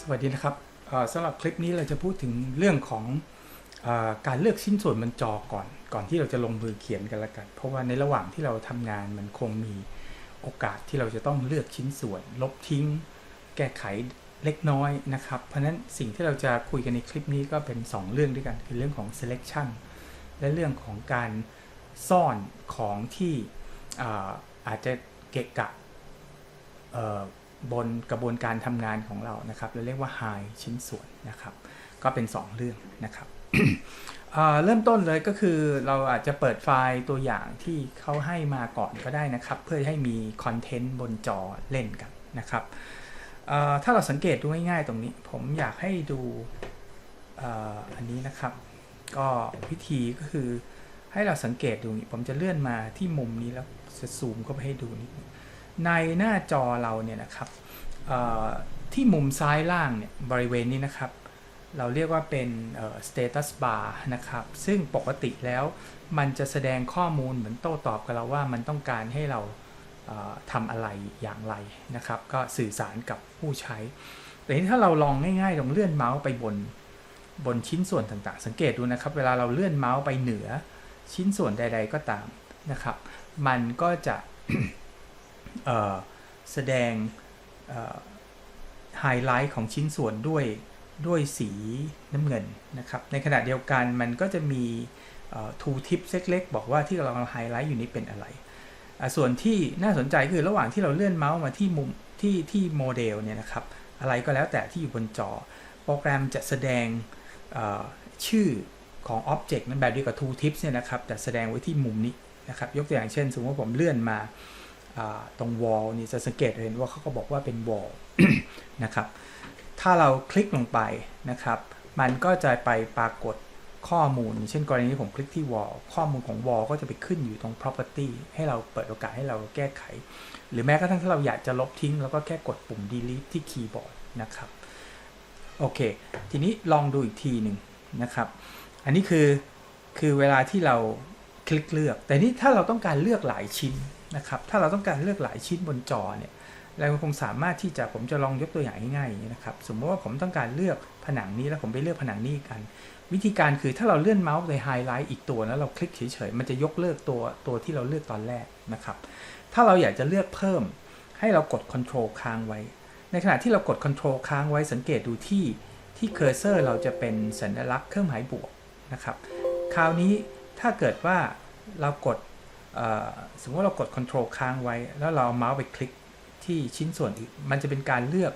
สวัสดีนะครับสำหรับคลิปนี้เราจะพูดถึงเรื่องของอการเลือกชิ้นส่วนบนจอก่อน ก่อนที่เราจะลงมือเขียนกันละกัน เพราะว่าในระหว่างที่เราทำงานมันคงมีโอกาสที่เราจะต้องเลือกชิ้นส่วน ลบทิ้ง แก้ไขเล็กน้อยนะครับ เพราะฉะนั้นสิ่งที่เราจะคุยกันในคลิปนี้ก็เป็น 2 เรื่องด้วยกันคือเรื่องของ selection และเรื่องของการซ่อนของที่อาอาจจะเกะกะ บนกระบวนการทำงานของเรานะครับเราเรียกว่า high ชิ้นส่วนนะครับ ก็เป็น 2 เรื่องนะครับเเริ่มต้นเลยก็คือเราอาจจะเปิดไฟล์ตัวอย่างที่เขาให้มาก่อนก็ได้นะครับ เพื่อให้มีคอนเทนต์บนจอเล่นกันนะครับถ้าเราสังเกตดูง่ายๆตรงนี้ ผมอยากให้ดูอ,อันนี้นะครับ ก็วิธีก็คือให้เราสังเกตดูนี่ผมจะเลื่อนมาที่มุมนี้แล้วจะซูมเข้าไปให้ดูนิดนึง ในหน้าจอเราเนี่ยนะครับที่มุมซ้ายล่างเนี่ยบริเวณนี้นะครับ เราเรียกว่าเป็นเอ่อ status bar นะครับ ซึ่งปกติแล้วมันจะแสดงข้อมูลเหมือนโต้ตอบกับเราว่ามันต้องการให้เราเทำอะไรอย่างไรนะครับ ก็สื่อสารกับผู้ใช้ แต่ทีนี้ถ้าเราลองง่ายๆลองเลื่อนเมาส์ไปบนบนชิ้นส่วนต่างๆ สังเกตดูนะครับ เวลาเราเลื่อนเมาส์ไปเหนือชิ้นส่วนใด ๆก็ตามนะครับ มันก็จะ แสดงไฮไลท์ของชิ้นส่วนด้วยด้วยสีน้ำเงินนะครับ ในขณะเดียวกันมันก็จะมีทูทิปเล็กๆบอกว่าที่เราไฮไลท์อยู่นี้เป็นอะไระส่วนที่น่าสนใจคือระหว่างที่เราเลื่อนเมาส์มาที่มุมที่ที่โมเดลเนี่ยนะครับ อะไรก็แล้วแต่ที่อยู่บนจอ โปรแกรมจะแสดงเอ่อชื่อของ Object นั้นแบบเดียวกับ Tool Tips เนี่ยนะครับ แต่แสดงไว้ที่มุมนี้นะครับ ยกตัวอย่างเช่น สมมติว่าผมเลื่อนมา ตรง wall นี่จะสังเกตเห็นว่าเขาก็บอกว่าเป็น wall นะครับ ถ้าเราคลิกลงไปนะครับ มันก็จะไปปรากฏข้อมูล เช่นกรณีที่ผมคลิกที่ wall ข้อมูลของ wall ก็จะไปขึ้นอยู่ตรง property ให้เราเปิดโอกาสให้เราแก้ไข หรือแม้กระทั่งถ้าเราอยากจะลบทิ้งแล้วก็แค่กดปุ่ม delete ที่คีย์บอร์ดนะครับ โอเค ทีนี้ลองดูอีกทีหนึ่งนะครับ อันนี้คือคือเวลาที่เราคลิกเลือก แต่นี่ถ้าเราต้องการเลือกหลายชิ้น นะครับ ถ้าเราต้องการเลือกหลายชิ้นบนจอเนี่ย เราคงสามารถที่จะผมจะลองยกตัวอย่างง่ายๆนะครับ สมมติว่าผมต้องการเลือกผนังนี้แล้วผมไปเลือกผนังนี้กัน วิธีการคือถ้าเราเลื่อนเมาส์ไปไฮไลท์อีกตัวแล้วเราคลิกเฉยๆ มันจะยกเลิกตัวตัวที่เราเลือกตอนแรกนะครับ ถ้าเราอยากจะเลือกเพิ่ม ให้เรากด Control ค้างไว้ ในขณะที่เรากด Control ค้างไว้สังเกตดูที่ที่เคอร์เซอร์เราจะเป็นสัญลักษณ์เครื่องหมายบวกนะครับ คราวนี้ถ้าเกิดว่าเรากด สมมติว่าเรากด Control ค้างไว้ แล้วเราเอาเมาส์ไปคลิกที่ชิ้นส่วนอื่นมันจะเป็นการเลือก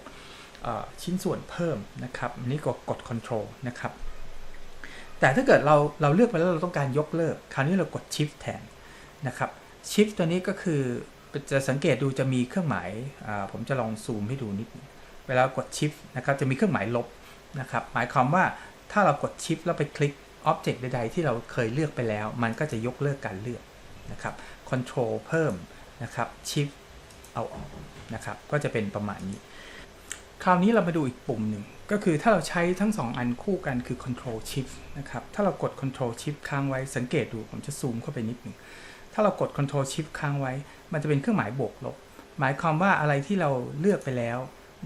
อชิ้นส่วนเพิ่มนะครับอันนี้ก็กด Control นะครับ แต่ถ้าเกิดเราเราเลือกไปแล้วเราต้องการยกเลิก คราวนี้เรากด Shift แทนนะครับ Shift ตัวนี้ก็คือจะสังเกตดูจะมีเครื่องหมาย ผมจะลองซูมให้ดูนิด เวลากด Shift นะครับ จะมีเครื่องหมายลบนะครับ หมายความว่าถ้าเรากด Shift แล้วไปคลิก Object ใดๆ ที่เราเคยเลือกไปแล้ว มันก็จะยกเลิกการเลือก นะครับ Control เพิ่มนะครับ Shift เอาออกนะครับ ก็จะเป็นประมาณนี้ คราวนี้เรามาดูอีกปุ่มหนึ่ง ก็คือถ้าเราใช้ทั้ง 2 อันคู่กันคือ Control Shift นะครับ ถ้าเรากด Control Shift ค้างไว้สังเกตดู ผมจะซูมเข้าไปนิดหนึ่ง ถ้าเรากด Control Shift ค้างไว้ มันจะเป็นเครื่องหมายบวกลบ หมายความว่าอะไรที่เราเลือกไปแล้ว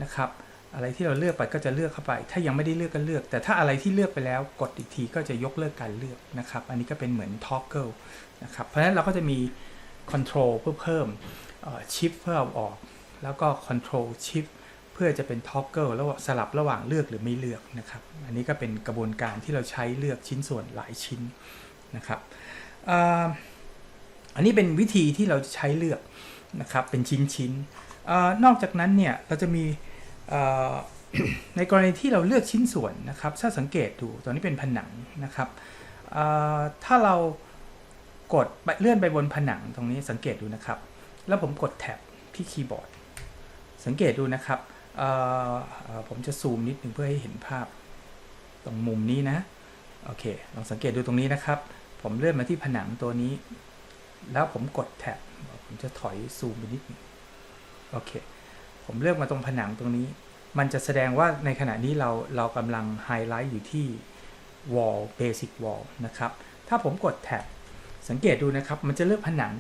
นะครับ อะไรที่เราเลือกไปก็จะเลือกเข้าไป ถ้ายังไม่ได้เลือกก็เลือก แต่ถ้าอะไรที่เลือกไปแล้วกดอีกทีก็จะยกเลิกการเลือกนะครับ อันนี้ก็เป็นเหมือน toggle นะครับ เพราะฉะนั้นเราก็จะมี control เพื่อเพิ่ม shift เพื่อเอาออก แล้วก็ control shift เพื่อจะเป็น toggle แล้วสลับระหว่างเลือกหรือไม่เลือกนะครับ อันนี้ก็เป็นกระบวนการที่เราใช้เลือกชิ้นส่วนหลายชิ้นนะครับอันนี้เป็นวิธีที่เราจะใช้เลือกนะครับ เป็นชิ้นๆเอ่อนอกจากนั้นเนี่ยเราจะมี ในกรณีที่เราเลือกชิ้นส่วนนะครับ ถ้าสังเกตดูตอนนี้เป็นผนังนะครับถ้าเรากดเลื่อนไปบนผนังตรงนี้สังเกตดูนะครับ แล้วผมกดแท็บที่คีย์บอร์ด สังเกตดูนะครับผมจะซูมนิดหนึ่งเพื่อให้เห็นภาพ ตรงมุมนี้นะโอเคลองสังเกตดูตรงนี้นะครับ ผมเลื่อนมาที่ผนังตัวนี้ แล้วผมกดแท็บผมจะถอยซูมไปนิดหนึงโอเค ผมเลือกมาตรงผนังตรงนี้ มันจะแสดงว่าในขณะนี้เราเรากำลังไฮไลท์อยู่ที่ wall basic wall นะครับ ถ้าผมกดแท็บสังเกตดูนะครับ มันจะเลือกผนัง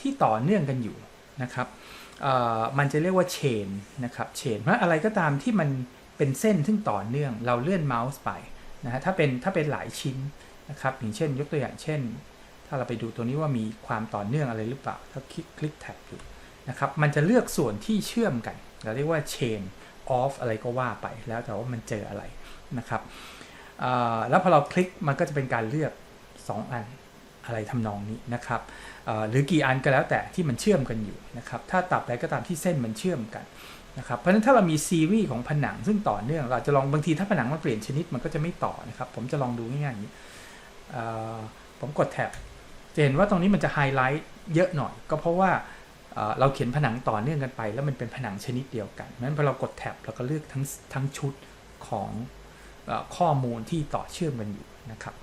ที่ต่อเนื่องกันอยู่นะครับมันจะเรียกว่า chain นะครับ chain เพราะอะไรก็ตามที่มันเป็นเส้นซึ่งต่อเนื่อง เราเลื่อนเมาส์ไปนะฮะถ้าเป็นถ้าเป็นหลายชิ้นนะครับอย่างเช่น ยกตัวอย่างเช่น ถ้าเราไปดูตัวนี้ว่ามีความต่อเนื่องอะไรหรือเปล่า ถ้าคลิกคลิกแท็บดู นะครับ มันจะเลือกส่วนที่เชื่อมกัน เราเรียกว่า chain of อะไรก็ว่าไป แล้วแต่ว่ามันเจออะไรนะครับ แล้วพอเราคลิกมันก็จะเป็นการเลือก 2 อันอะไรทำนองนี้นะครับ หรือกี่อันก็แล้วแต่ที่มันเชื่อมกันอยู่นะครับ ถ้าตับใดก็ตามที่เส้นมันเชื่อมกันนะครับเพราะฉะนั้นถ้าเรามีซีรีส์ของผนังซึ่งต่อเนื่อง เราจะลองบางทีถ้าผนังมันเปลี่ยนชนิดมันก็จะไม่ต่อนะครับ ผมจะลองดูง่ายๆอย่างนี้ผมกดแท็บจะเห็นว่าตรงนี้มันจะไฮไลท์เยอะหน่อย ก็เพราะว่า เราเขียนผนังต่อเนื่องกันไป แล้วมันเป็นผนังชนิดเดียวกันเพราะฉะนั้นพอเรากดแท็บเราก็เลือกทั้งทั้งชุดของอข้อมูลที่ต่อเชื่อมกันอยู่นะครับ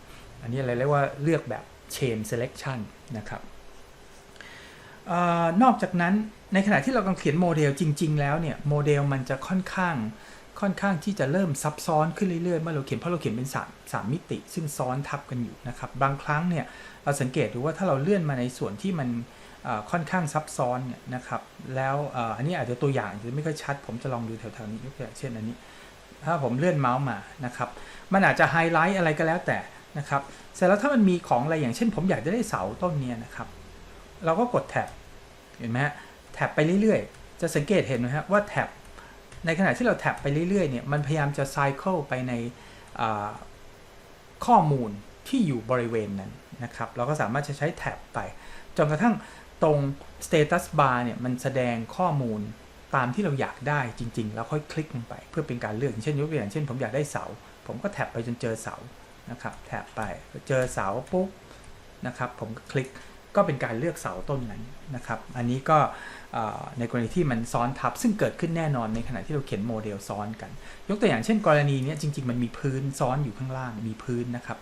อันนี้เราเรียกว่าเลือกแบบ chain selection นะครับออนอกจากนั้นในขณะที่เรากำลังเขียนโมเดลจริง ๆ แล้วเนี่ยโมเดลมันจะค่อนข้างค่อนข้างที่จะเริ่มซับซ้อนขึ้นเรื่อยๆเมื่อเราเขียนเพราะเราเขียนเป็นสามมิติ ซึ่งซ้อนทับกันอยู่นะครับ บางครั้งเนี่ยเราสังเกตดูว่าถ้าเราเลื่อนมาในส่วนที่มัน ค่อนข้างซับซ้อนเนี่ยนะครับ แล้วอ,อันนี้อาจจะตัวอย่างจะไม่ค่อยชัด ผมจะลองดูแถวๆนี้ยกตัวอย่างเช่นอันนี้ ถ้าผมเลื่อนเมาส์มานะครับ มันอาจจะไฮไลท์อะไรก็แล้วแต่นะครับ เสร็จแล้วถ้ามันมีของอะไรอย่างเช่น ผมอยากจะได้เสาต้นเนี้ยนะครับ เราก็กดแท็บ เห็นไหมฮะ แท็บไปเรื่อยๆ จะสังเกตเห็นไหมฮะว่าแท็บ ในขณะที่เราแท็บไปเรื่อยๆ เนี่ย มันพยายามจะไซเคิลไปในข้อมูลที่อยู่บริเวณนั้นนะครับ เราก็สามารถจะใช้แท็บไป จนกระทั่ง ตรง status bar เนี่ยมันแสดงข้อมูลตามที่เราอยากได้จริง ๆ แล้วค่อยคลิกลงไปเพื่อเป็นการเลือกอย่างเช่นยกตัวอย่างเช่น ผมอยากได้เสา ผมก็แท็บไปจนเจอเสานะครับแท็บไปเจอเสาปุ๊บนะครับผมก็คลิกก็เป็นการเลือกเสาต้นนั้นนะครับ อันนี้ก็ในกรณีที่มันซ้อนทับซึ่งเกิดขึ้นแน่นอนในขณะที่เราเขียนโมเดลซ้อนกัน ยกตัวอย่างเช่น กรณีนี้จริง ๆ มันมีพื้นซ้อนอยู่ข้างล่างมีพื้นนะครับ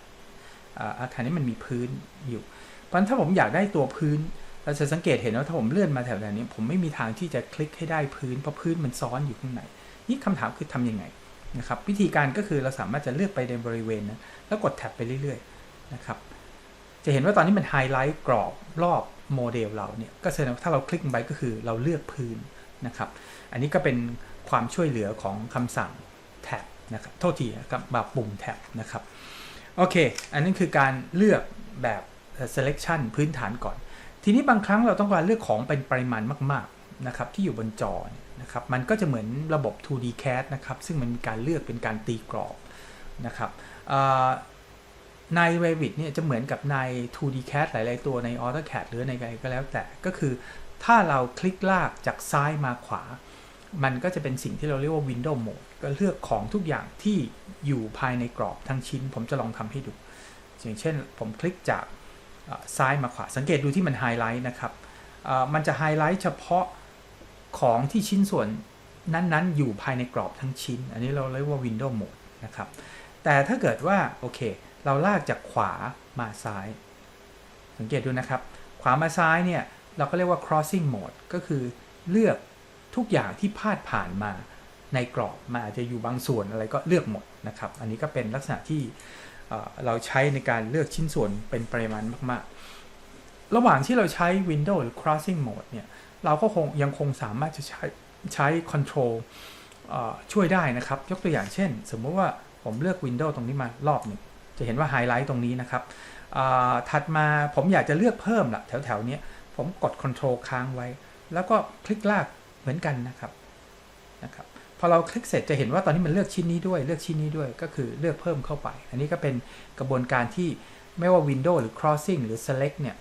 อาอาคารนี้มันมีพื้นอยู่ เพราะฉะนั้นถ้าผมอยากได้ตัวพื้น เราจะสังเกตเห็นว่าถ้าผมเลื่อนมาแถวนี้ ผมไม่มีทางที่จะคลิกให้ได้พื้นเพราะพื้นมันซ้อนอยู่ข้างในนี่คำถามคือทำยังไงนะครับวิธีการก็คือเราสามารถจะเลือกไปในบริเวณนั้นแล้วกดแท็บไปเรื่อยๆนะครับจะเห็นว่าตอนนี้มันไฮไลท์กรอบรอบโมเดลเราเนี่ยก็แสดงว่าถ้าเราคลิกไปก็คือเราเลือกพื้นนะครับ อันนี้ก็เป็นความช่วยเหลือของคำสั่งแท็บนะครับโทษทีนะครับแบบปุ่มแท็บนะครับโอเค อันนั้นคือการเลือกแบบ selection พื้นฐานก่อน ทีนี้บางครั้งเราต้องการเลือกของเป็นปริมาณมากๆนะครับที่อยู่บนจอเนี่ยนะครับมันก็จะเหมือนระบบ 2D CAD นะครับซึ่งมันมีการเลือกเป็นการตีกรอบนะครับใน Revit เนี่ยจะเหมือนกับใน 2D CAD หลาย ๆ ตัวใน AutoCAD หรือในอะไรก็แล้วแต่ก็คือถ้าเราคลิกลากจากซ้ายมาขวา มันก็จะเป็นสิ่งที่เราเรียกว่า Window Mode ก็เลือกของทุกอย่างที่อยู่ภายในกรอบทั้งชิ้น ผมจะลองทำให้ดู อย่างเช่นผมคลิกจาก ซ้ายมาขวา สังเกตดูที่มันไฮไลท์นะครับมันจะไฮไลท์เฉพาะของที่ชิ้นส่วนนั้นๆ อยู่ภายในกรอบทั้งชิ้น อันนี้เราเรียกว่า Window Mode นะครับ แต่ถ้าเกิดว่า โอเค เราลากจากขวามาซ้าย สังเกตดูนะครับ ขวามาซ้ายเนี่ย เราก็เรียกว่า crossing mode ก็คือเลือกทุกอย่างที่พาดผ่านมาในกรอบมันอาจจะอยู่บางส่วนอะไรก็เลือกหมดนะครับ อันนี้ก็เป็นลักษณะที่ เราใช้ในการเลือกชิ้นส่วนเป็นปริมาณมากๆ ระหว่างที่เราใช้ window หรือ crossing mode เนี่ย เราก็คงยังคงสามารถจะใช้ใช้ control ช่วยได้นะครับ ยกตัวอย่างเช่น สมมติว่าผมเลือก window ตรงนี้มารอบหนึ่ง จะเห็นว่าไฮไลท์ตรงนี้นะครับ ถัดมาผมอยากจะเลือกเพิ่มละแถวๆนี้ผมกด Control ค้างไว้ แล้วก็คลิกลากเหมือนกันนะครับนะครับ พอเราคลิกเสร็จจะเห็นว่าตอนนี้มันเลือกชิ้นนี้ด้วยเลือกชิ้นนี้ด้วยก็คือเลือกเพิ่มเข้าไป อันนี้ก็เป็นกระบวนการที่ไม่ว่า Windows หรือ Crossing หรือ Select เนี่ย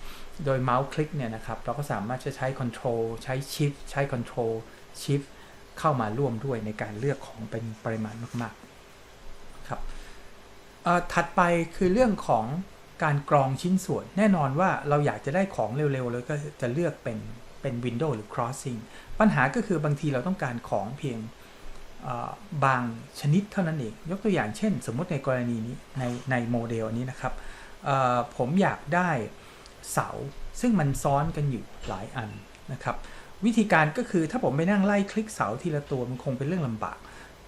โดยเมาส์คลิกเนี่ยนะครับเราก็สามารถจะใช้ Control ใช้ Shift ใช้ Control Shift เข้ามาร่วมด้วยในการเลือกของเป็นปริมาณมากๆครับถัดไปคือเรื่องของการกรองชิ้นส่วน แน่นอนว่าเราอยากจะได้ของเร็วๆเลยก็จะเลือกเป็นเป็น Windows หรือ Crossing ปัญหาก็คือบางทีเราต้องการของเพียง บางชนิดเท่านั้นเอง ยกตัวอย่างเช่น สมมุติในกรณีนี้ในในโมเดลนี้นะครับผมอยากได้เสาซึ่งมันซ้อนกันอยู่หลายอันนะครับ วิธีการก็คือถ้าผมไปนั่งไล่คลิกเสาทีละตัวมันคงเป็นเรื่องลำบาก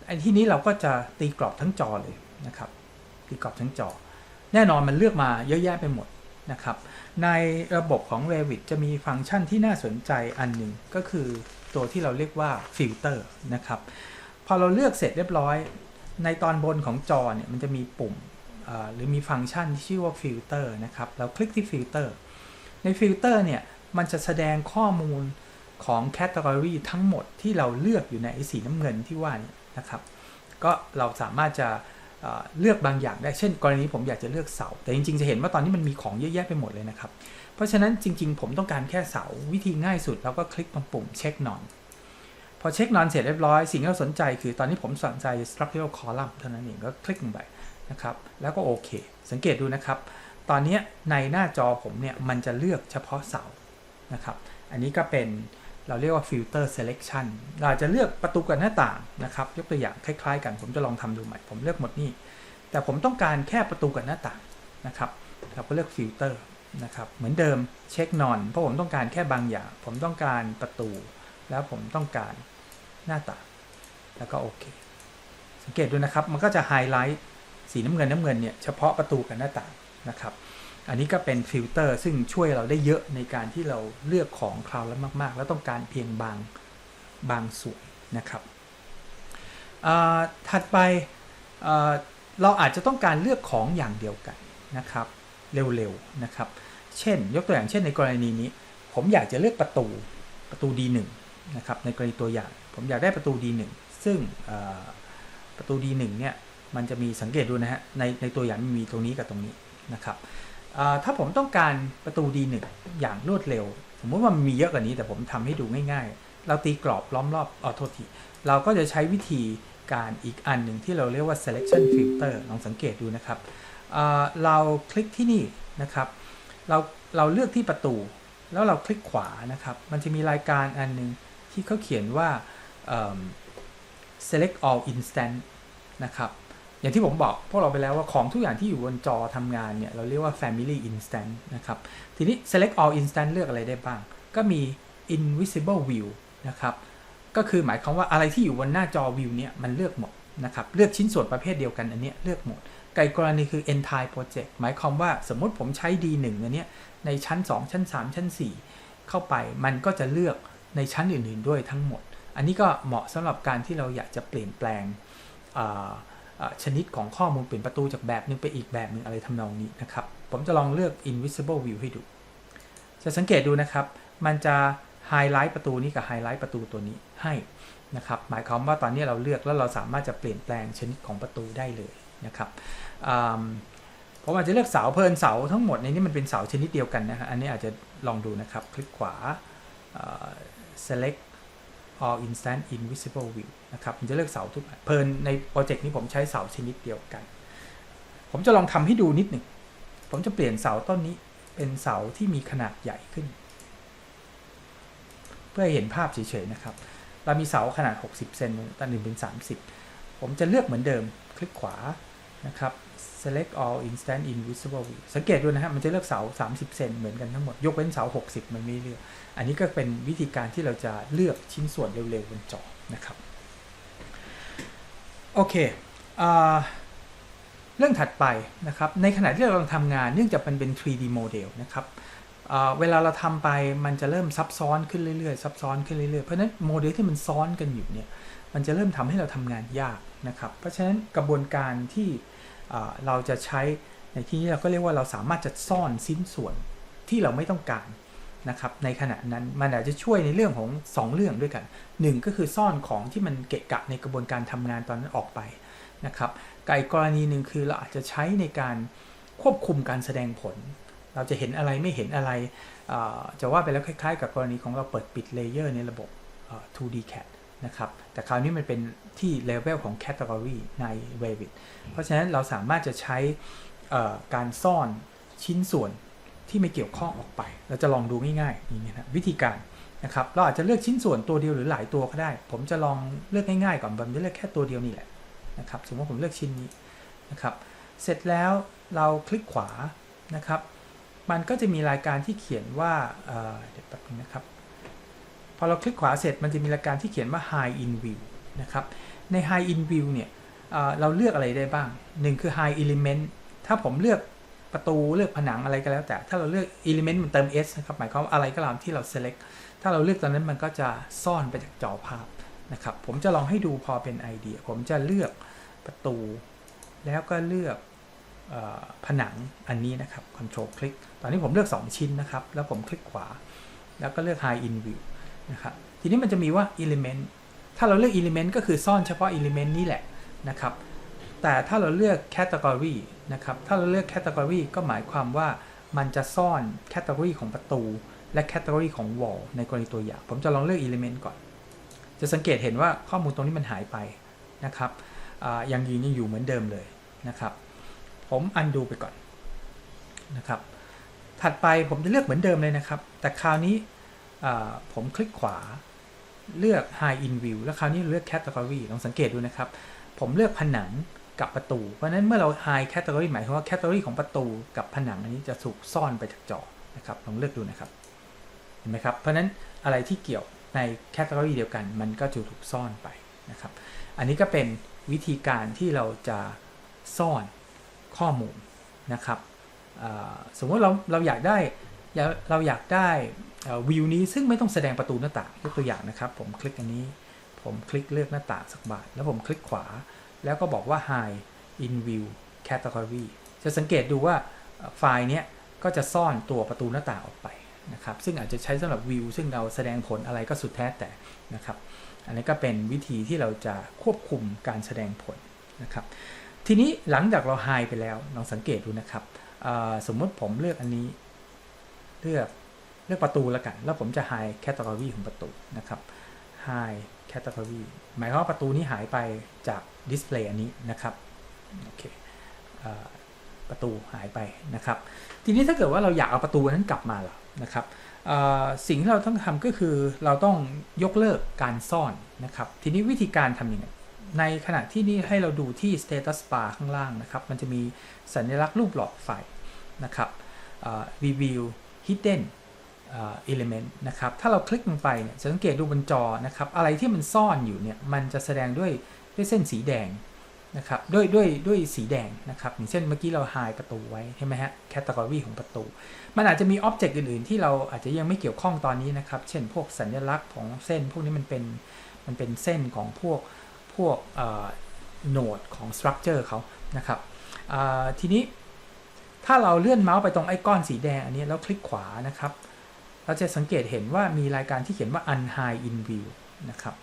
ไอ้ที่นี้เราก็จะตีกรอบทั้งจอเลยนะครับ ตีกรอบทั้งจอ แน่นอนมันเลือกมาเยอะแยะไปหมดนะครับ ในระบบของ Revit จะมีฟังก์ชันที่น่าสนใจอันหนึ่งก็คือตัวที่เราเรียกว่าฟิลเตอร์นะครับ พอเราเลือกเสร็จเรียบร้อย ในตอนบนของจอเนี่ยมันจะมีปุ่มหรือมีฟังก์ชันที่ชื่อว่าฟิลเตอร์นะครับ เราคลิกที่ฟิลเตอร์ในฟิลเตอร์เนี่ยมันจะแสดงข้อมูลของแคตตากรีทั้งหมดที่เราเลือกอยู่ในสีน้ำเงินที่ว่านี้นะครับ ก็เราสามารถจะเอ่อเลือกบางอย่างได้ เช่น กรณีผมอยากจะเลือกเสา แต่จริงๆจะเห็นว่าตอนนี้มันมีของเยอะแยะไปหมดเลยนะครับ เพราะฉะนั้นจริง ๆ ผมต้องการแค่เสา วิธีง่ายสุดเราก็คลิกตรงปุ่มเช็คนอน พอเช็คนอนเสร็จเรียบร้อย สิ่งที่เราสนใจคือตอนนี้ผมสนใจ structural column เท่านั้นเองก็คลิกลงไปนะครับ แล้วก็โอเค สังเกตดูนะครับ ตอนนี้ในหน้าจอผมเนี่ย มันจะเลือกเฉพาะเสานะครับ อันนี้ก็เป็นเราเรียกว่า filter selection เราจจะเลือกประตูกับหน้าต่างนะครับ ยกตัวอย่างคล้ายๆ กันผมจะลองทำดูใหม่ ผมเลือกหมดนี่แต่ผมต้องการแค่ประตูกับหน้าต่างนะครับ เราก็เลือก filter นะครับ เหมือนเดิมเช็คนอน เพราะผมต้องการแค่บางอย่าง ผมต้องการประตู แล้วผมต้องการ หน้าต่าง แล้วก็โอเค สังเกตดูนะครับ มันก็จะไฮไลท์สีน้ำเงินน้ำเงินเนี่ยเฉพาะประตูกับหน้าต่างนะครับ อันนี้ก็เป็นฟิลเตอร์ซึ่งช่วยเราได้เยอะในการที่เราเลือกของคราวแล้วมาก ๆ แล้วต้องการเพียงบางบางส่วนนะครับถัดไปเอ่อเราอาจจะต้องการเลือกของอย่างเดียวกันนะครับ เร็วๆนะครับ เช่น ยกตัวอย่างเช่นในกรณีนี้ ผมอยากจะเลือกประตูประตู D1 นะครับในกรณีตัวอย่าง ผมอยากได้ประตู D1 ซึ่งเอ่อประตู D1 เนี่ยมันจะมีสังเกตดูนะฮะในในตัวอย่างมีตรงนี้กับตรงนี้นะครับถ้าผมต้องการประตู D1 อย่างรวดเร็ว สมมติว่ามันมีเยอะกว่านี้แต่ผมทำให้ดูง่ายๆ เราตีกรอบล้อมรอบออโทษทีเราก็จะใช้วิธีการอีกอันหนึ่งที่เราเรียกว่า selection filter ลองสังเกตดูนะครับเราคลิกที่นี่นะครับ เราเราเลือกที่ประตู แล้วเราคลิกขวานะครับ มันจะมีรายการอันหนึ่งที่เขาเขียนว่า select all instant นะครับ อย่างที่ผมบอกพวกเราไปแล้วว่าของทุกอย่างที่อยู่บนจอทำงานเนี่ย เราเรียกว่า family instant นะครับ ทีนี้ select all instant เลือกอะไรได้บ้าง ก็มี invisible view นะครับ ก็คือหมายความว่าอะไรที่อยู่บนหน้าจอ view เนี่ยมันเลือกหมดนะครับ เลือกชิ้นส่วนประเภทเดียวกันอันเนี้ยเลือกหมดไกลกรณีคือ entire project หมายความว่าสมมติผมใช้ D1 อันเนี้ยในชั้น 2 ชั้น 3 ชั้น 4 เข้าไปมันก็จะเลือกในชั้นอื่นๆด้วยทั้งหมด อันนี้ก็เหมาะสำหรับการที่เราอยากจะเปลี่ยนแปลงชนิดของข้อมูลเปลี่ยนประตูจากแบบหนึงไปอีกแบบหนึงอะไรทำนองนี้นะครับ ผมจะลองเลือก invisible view ให้ดู จะสังเกตดูนะครับ มันจะไฮไลท์ประตูนี้กับไฮไลท์ประตูตัวนี้ให้นะครับ หมายความว่าตอนนี้เราเลือกแล้วเราสามารถจะเปลี่ยนแปลงชนิดของประตูได้เลยนะครับผมอาจจะเลือกเสาเพลินเสาทั้งหมดในนี้มันเป็นเสาชนิดเดียวกันนะฮะอันนี้อาจจะลองดูนะครับ คลิกขวา select all instant invisible view นะครับผมจะเลือกเสาทุกอันเพลินในโปรเจกต์นี้ผมใช้เสาชนิดเดียวกัน ผมจะลองทำให้ดูนิดหนึ่ง ผมจะเปลี่ยนเสาต้นนี้เป็นเสาที่มีขนาดใหญ่ขึ้น เพื่อหเห็นภาพเฉยๆนะครับ เรามีเสาขนาด 60 เซนตันหนึ่งเป็น 30 ผมจะเลือกเหมือนเดิมคลิกขวานะครับ select all instant invisible view สังเกตดูนะครับมันจะเลือกเสา 30 เซนเหมือนกันทั้งหมด ยกเว้นเสา 60 มันไม่เลือก อันนี้ก็เป็นวิธีการที่เราจะเลือกชิ้นส่วนเร็วๆบนจอนะครับ โอเคอเรื่องถัดไปนะครับ ในขณะที่เรากำลังทำงานเนื่องจากมันเป็น 3D โมเดลนะครับเวลาเราทำไปมันจะเริ่มซับซ้อนขึ้นเรื่อยๆซับซ้อนขึ้นเรื่อยๆเพราะฉะนั้นโมเดลที่มันซ้อนกันอยู่เนี่ยมันจะเริ่มทำให้เราทำงานยากนะครับ เพราะฉะนั้นกระบวนการที่ เราจะใช้ในที่นี้เราก็เรียกว่าเราสามารถจะซ่อนชิ้นส่วนที่เราไม่ต้องการนะครับในขณะนั้นมันอาจจะช่วยในเรื่องของ 2 เรื่องด้วยกันหนึ่งก็คือซ่อนของที่มันเกะกะในกระบวนการทำงานตอนนั้นออกไปนะครับไก่กรณีหนึ่งคือเราอาจจะใช้ในการควบคุมการแสดงผล เราจะเห็นอะไรไม่เห็นอะไร จะว่าไปแล้วคล้ายๆ กับกรณีของเราเปิดปิดเลเยอร์ในระบบ 2D CAD นะครับ แต่คราวนี้มันเป็นที่เลเวลของ Category ใน Revit เพราะฉะนั้นเราสามารถจะใช้การซ่อนชิ้นส่วนที่ไม่เกี่ยวข้องออกไป เราจะลองดูง่ายๆอย่างนี้นะวิธีการนะครับ เราอาจจะเลือกชิ้นส่วนตัวเดียวหรือหลายตัวก็ได้ ผมจะลองเลือกง่ายๆก่อนผมจะเลือกแค่ตัวเดียวนี่แหละนะครับ สมมติผมเลือกชิ้นนี้นะครับ เสร็จแล้วเราคลิกขวานะครับ มันก็จะมีรายการที่เขียนว่าเดี๋ยวแป๊บนึงนะครับ อเราคลิกขวาเสร็จมันจะมีรายการที่เขียนว่า High in View นะครับใน High in View เนี่ยเราเลือกอะไรได้บ้างหนึ่งคือ High Element ถ้าผมเลือกประตูเลือกผนังอะไรก็แล้วแต่ ถ้าเราเลือก Element มันเติม S นะครับหมายความว่าอะไรก็ตามที่เรา select ถ้าเราเลือกตอนนั้นมันก็จะซ่อนไปจากจอภาพนะครับผมจะลองให้ดูพอเป็นไอเดีย ผมจะเลือกประตู แล้วก็เลือกอผนังอันนี้นะครับ Control คลิก ตอนนี้ผมเลือก 2 ชิ้นนะครับ แล้วผมคลิกขวา แล้วก็เลือก High in View นะครับทีนี้มันจะมีว่า Element ถ้าเราเลือก Element ก็คือซ่อนเฉพาะ Element นี่แหละนะครับแต่ถ้าเราเลือก Category นะครับถ้าเราเลือก Category ก็หมายความว่ามันจะซ่อน Category ของประตู และ Category ของ Wall ในกรณีตัวอย่าง ผมจะลองเลือก Element ก่อน จะสังเกตเห็นว่าข้อมูลตรงนี้มันหายไปนะครับยังยืนยังอยู่เหมือนเดิมเลยนะครับ ผมอันดูไปก่อนนะครับ ถัดไปผมจะเลือกเหมือนเดิมเลยนะครับ แต่คราวนี้ ผมคลิกขวาเลือก High in View แล้วคราวนี้เลือก Category ลองสังเกตดูนะครับ ผมเลือกผนังกับประตู เพราะฉะนั้นเมื่อเรา High Category หมายความว่า Category ของประตูกับผนังอันนี้จะถูกซ่อนไปจากจอนะครับลองเลือกดูนะครับเห็นไหมครับ เพราะฉะนั้นอะไรที่เกี่ยวในแคตตาล็อเดียวกัน มันก็จะถูกซ่อนไปนะครับ อันนี้ก็เป็นวิธีการที่เราจะซ่อนข้อมูลนะครับสมมติเราเราอยากได้ เราอยากได้วิวนี้ซึ่งไม่ต้องแสดงประตูหน้าต่างยกตัวอย่างนะครับ ผมคลิกอันนี้ ผมคลิกเลือกหน้าต่างสักบาท แล้วผมคลิกขวา แล้วก็บอกว่า High in View Category จะสังเกตดูว่าไฟล์เนี้ยก็จะซ่อนตัวประตูหน้าต่างออกไปนะครับ ซึ่งอาจจะใช้สำหรับวิวซึ่งเราแสดงผลอะไรก็สุดแท้แต่นะครับ อันนี้ก็เป็นวิธีที่เราจะควบคุมการแสดงผลนะครับ ทีนี้หลังจากเราไฮไปแล้วลองสังเกตดูนะครับสมมติผมเลือกอันนี้ เลือกเลือกประตูแล้วกัน แล้วผมจะ High Category ของประตูนะครับ High Category หมายความว่าประตูนี้หายไปจากดิสเพลย์อันนี้นะครับโอเคอ่าประตูหายไปนะครับ ทีนี้ถ้าเกิดว่าเราอยากเอาประตูนั้นกลับมาล่ะนะครับสิ่งที่เราต้องทำก็คือเราต้องยกเลิกการซ่อนนะครับ ทีนี้วิธีการทำยังไงในขณะที่นี่ให้เราดูที่ status bar ข้างล่างนะครับ มันจะมีสัญลักษณ์รูปหลอดไฟนะครับ review hidden element นะครับ ถ้าเราคลิกลงไปเนี่ยจะสังเกตดูบนจอนะครับ อะไรที่มันซ่อนอยู่เนี่ย มันจะแสดงด้วยด้วยเส้นสีแดงนะครับ ด้วยด้วยด้วยสีแดงนะครับ อย่างเช่นเมื่อกี้เรา hide ประตูไว้ใช่ไหมฮะ category ของประตู มันอาจจะมีอ็อบเจกต์อื่นๆ ที่เราอาจจะยังไม่เกี่ยวข้องตอนนี้นะครับ เช่นพวกสัญลักษณ์ของเส้น พวกนี้มันเป็นมันเป็นเส้นของพวกพวกโหนดของสตรัคเจอร์เขานะครับทีนี้ ถ้าเราเลื่อนเมาส์ไปตรงไอคอนสีแดงอันนี้แล้วคลิกขวานะครับ เราจะสังเกตเห็นว่ามีรายการที่เขียนว่า unhide in view นะครับ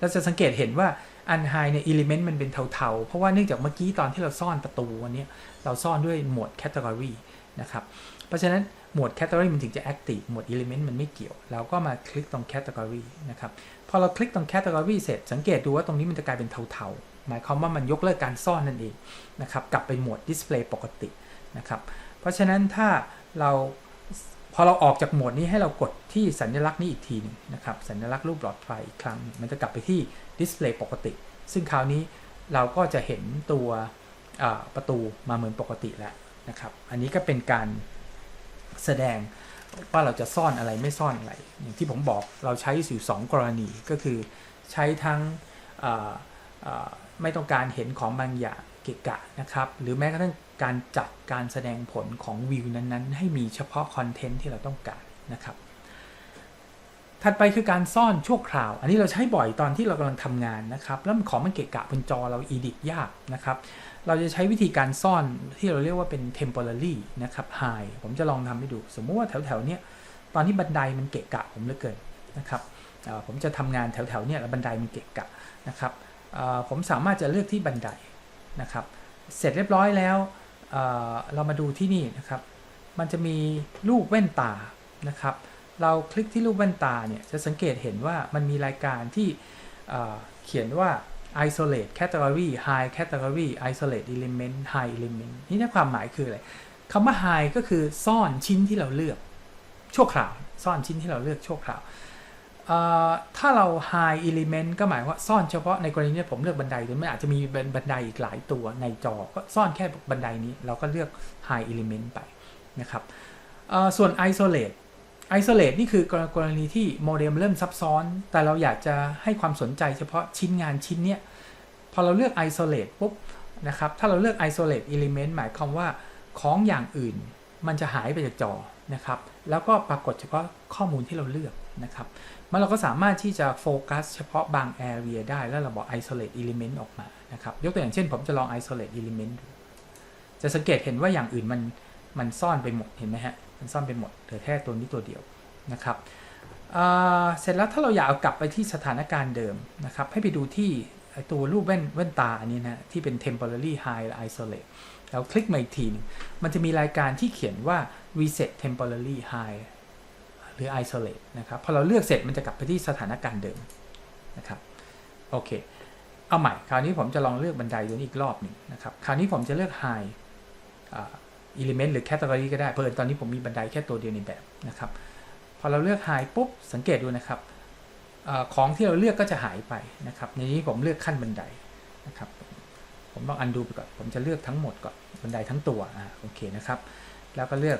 เราจะสังเกตเห็นว่า unhide เนี่ย element มันเป็นเทาๆ เพราะว่าเนื่องจากเมื่อกี้ตอนที่เราซ่อนประตูอันนี้เราซ่อนด้วยหมวด category นะครับ เพราะฉะนั้นหมวด category มันถึงจะ active หมวด element มันไม่เกี่ยว เราก็มาคลิกตรง category นะครับ พอเราคลิกตรง category เสร็จ สังเกตดูว่าตรงนี้มันจะกลายเป็นเทาๆ หมายความว่ามันยกเลิกการซ่อนนั่นเองนะครับ กลับไปหมวด display ปกติ นะครับ เพราะฉะนั้นถ้าเราพอเราออกจากโหมดนี้ให้เรากดที่สัญลักษณ์นี้อีกทีหนึงนะครับ สัญลักษณ์รูปหลอดไฟอีกครั้ง มันจะกลับไปที่ display ปกติ ซึ่งคราวนี้เราก็จะเห็นตัวประตูมาเหมือนปกติแล้วนะครับ อันนี้ก็เป็นการแสดงว่าเราจะซ่อนอะไรไม่ซ่อนอะไร อย่างที่ผมบอกเราใช้อยู่สองกรณีก็คือใช้ทั้งไม่ต้องการเห็นของบางอย่างเกะกะนะครับ หรือแม้กระทั่ง การจัดการแสดงผลของวิวนั้นๆ ให้มีเฉพาะคอนเทนต์ที่เราต้องการนะครับ ถัดไปคือการซ่อนชั่วคราว อันนี้เราใช้บ่อยตอนที่เรากำลังทำงานนะครับ แล้วมันของมันเกะกะบนจอเราอีดิทยากนะครับ เราจะใช้วิธีการซ่อนที่เราเรียกว่าเป็น temporary นะครับ high ผมจะลองทำให้ดู สมมติว่าแถวๆเนี้ยตอนที่บันไดมันเกะกะผมเหลือเกินนะครับผมจะทำงานแถวๆเนี้ยแล้วบันไดมันเกะกะนะครับผมสามารถจะเลือกที่บันไดนะครับ เสร็จเรียบร้อยแล้ว เเรามาดูที่นี่นะครับ มันจะมีรูปแว่นตานะครับ เราคลิกที่รูปแว่นตาเนี่ยจะสังเกตเห็นว่ามันมีรายการที่เเขียนว่า isolate category high category isolate element high element นี่นะความหมายคืออะไรคำว่า high ก็คือซ่อนชิ้นที่เราเลือกชั่วคราว ซ่อนชิ้นที่เราเลือกชั่วคราว ถ้าเรา high element ก็หมายว่าซ่อนเฉพาะในกรณีนี้ผมเลือกบันไดแต่ไม่อาจจะมีบันไดอีกหลายตัวในจอ ก็ซ่อนแค่บันไดนี้ เราก็เลือก high element ไปนะครับส่วน isolate isolate นี่คือกรณีที่โมเดลเริ่มซับซ้อน แต่เราอยากจะให้ความสนใจเฉพาะชิ้นงานชิ้นเนี้ย พอเราเลือก isolate ปุ๊บนะครับ ถ้าเราเลือก isolate element หมายความว่าของอย่างอื่นมันจะหายไปจากจอนะครับ แล้วก็ปรากฏเฉพาะข้อมูลที่เราเลือกนะครับ มันเราก็สามารถที่จะโฟกัสเฉพาะบาง area ได้แล้วเราบอก isolate element ออกมานะครับ ยกตัวอย่างเช่นผมจะลอง isolate element ดู จะสังเกตเห็นว่าอย่างอื่นมันมันซ่อนไปหมดเห็นไหมฮะ มันซ่อนไปหมดเหลือแค่ตัวนี้ตัวเดียวนะครับเสร็จแล้วถ้าเราอยากเอากลับไปที่สถานการณ์เดิมนะครับ ให้ไปดูที่ตัวรูปแว่นแว่นตาอันนี้นะที่เป็น temporary high และ isolate แล้วคลิกมาอีกทีหนึงมันจะมีรายการที่เขียนว่า reset temporary high หรือ isolate นะครับพอเราเลือกเสร็จมันจะกลับไปที่สถานการณ์เดิมนะครับโอเคเอาใหม่คราวนี้ผมจะลองเลือกบันไดตัวนี้อีกรอบหนึ่งนะครับคราวนี้ผมจะเลือก high อ่า element หรือ category ก็ได้เพราะเอิญตอนนี้ผมมีบันไดแค่ตัวเดียวในแบบนะครับพอเราเลือก high ปุ๊บสังเกตดูนะครับอของที่เราเลือกก็จะหายไปนะครับในนี้ผมเลือกขั้นบันไดนะครับผมลองอันดูไปก่อนผมจะเลือกทั้งหมดก่อนบันไดทั้งตัวอ่าโอเคนะครับแล้วก็เลือก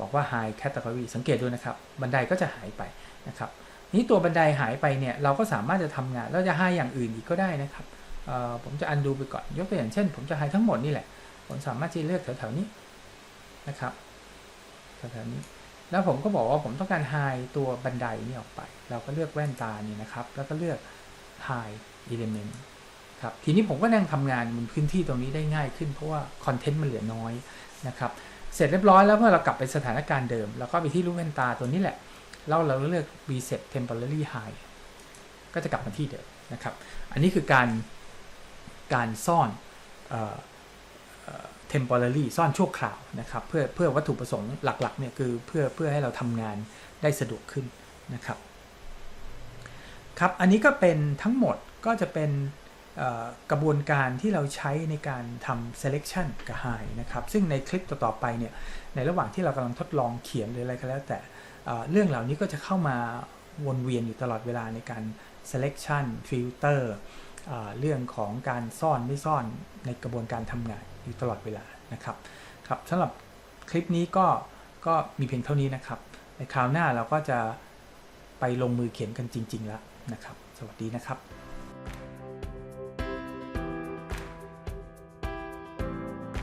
บอกว่า high category สังเกตดูนะครับ บันไดก็จะหายไปนะครับ นี้ตัวบันไดหายไปเนี่ยเราก็สามารถจะทำงานแล้วจะ high อย่างอื่นอีกก็ได้นะครับผมจะอันดูไปก่อน ยกตัวอย่างเช่น ผมจะ high ทั้งหมดนี่แหละ ผมสามารถที่เลือกแถวๆนี้นะครับแถวๆนี้ แล้วผมก็บอกว่าผมต้องการ high ตัวบันไดนี่ออกไป เราก็เลือกแว่นตานี่นะครับ แล้วก็เลือก high element ครับทีนี้ผมก็นั่งทำงานบนพื้นที่ตรงนี้ได้ง่ายขึ้นเพราะว่าคอนเทนต์มันเหลือน้อยนะครับ เสร็จเรียบร้อยแล้วเมื่อเรากลับไปสถานการณ์เดิมเราก็ไปที่รูปแว่นตาตัวนี้แหละแล้วเราเลือก reset temporary high ก็จะกลับมาที่เดิมนะครับ อันนี้คือการการซ่อนเออเออ temporary ซ่อนชั่วคราวนะครับ เพื่อเพื่อวัตถุประสงค์หลักๆเนี่ยคือเพื่อเพื่อให้เราทำงานได้สะดวกขึ้นนะครับ ครับ อันนี้ก็เป็นทั้งหมดก็จะเป็น กระบวนการที่เราใช้ในการทำ selection กับ high นะครับ ซึ่งในคลิปต่อๆไปเนี่ย ในระหว่างที่เรากำลังทดลองเขียนหรืออะไรก็แล้วแต่เรื่องเหล่านี้ก็จะเข้ามาวนเวียนอยู่ตลอดเวลาในการ selection filter เอ่อเรื่องของการซ่อนไม่ซ่อนในกระบวนการทำงานอยู่ตลอดเวลานะครับครับสำหรับคลิปนี้ก็ก็มีเพียงเท่านี้นะครับ ในคราวหน้าเราก็จะไปลงมือเขียนกันจริง ๆ แล้วนะครับ สวัสดีนะครับ